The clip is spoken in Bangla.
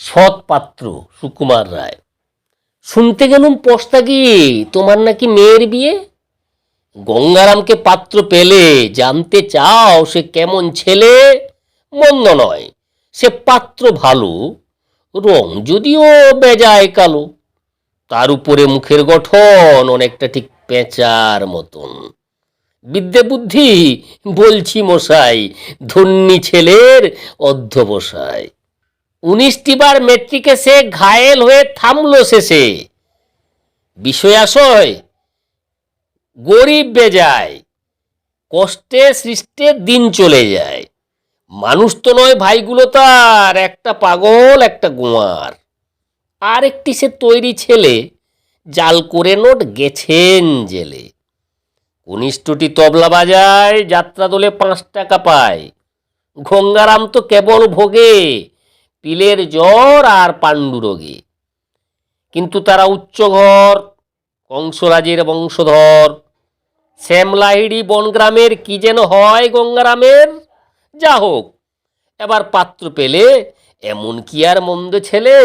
সৎ পাত্র সুকুমার রায়। শুনতে গেলুম পস্তা গিয়ে, তোমার নাকি মেয়ের বিয়ে? গঙ্গারামকে পাত্র পেলে, জানতে চাও সে কেমন ছেলে? মন্দ নয়, সে পাত্র ভালো, রং যদিও বেজায় কালো। তার উপরে মুখের গঠন অনেকটা ঠিক পেঁচার মতন। বিদ্যে বুদ্ধি, বলছি মশাই, ধন্যী ছেলের অধ্যবসায়। উনিশটি বার মেট্রিকে সে ঘায়েল হয়ে থামল শেষে। বিষয় আশয় গরিব বেজায়, কষ্টে সৃষ্টে দিন চলে যায়। মানুষ তো নয় ভাইগুলো তার, একটা পাগল, একটা গোয়ার। আর একটি সে তৈরি ছেলে, জাল করে নোট গেছেন জেলে। কনিষ্ঠটি তবলা বাজায় যাত্রা দলে পাঁচ টাকা পায়। গঙ্গারাম তো কেবল ভোগে পিলের জ্বর আর পাণ্ডুরোগে কিন্তু তারা উচ্চঘর, কংসরাজের বংশধর। শ্যামলাহিড়ি বনগ্রামের কি যেন হয় গঙ্গারামের? যা হোক, এবার পাত্র পেলে এমন কি আর মন্দ ছেলে?